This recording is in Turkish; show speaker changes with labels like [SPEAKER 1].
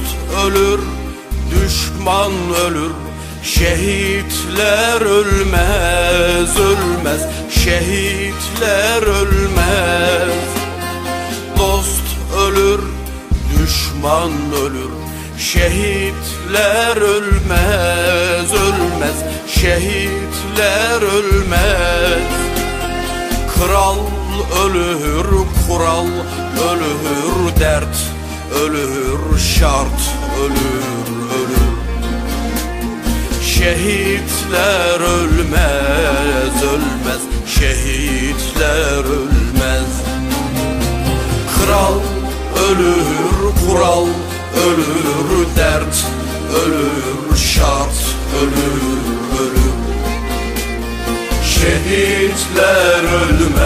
[SPEAKER 1] Dost ölür, düşman ölür. Şehitler ölmez, ölmez. Şehitler ölmez. Dost ölür, düşman ölür. Şehitler ölmez, ölmez. Şehitler ölmez. Kral ölür, kural ölür, dert ölür, şart ölür, ölür. Şehitler ölmez, ölmez, şehitler ölmez. Kral ölür, kural ölür, dert ölür, şart ölür, ölür. Şehitler ölmez,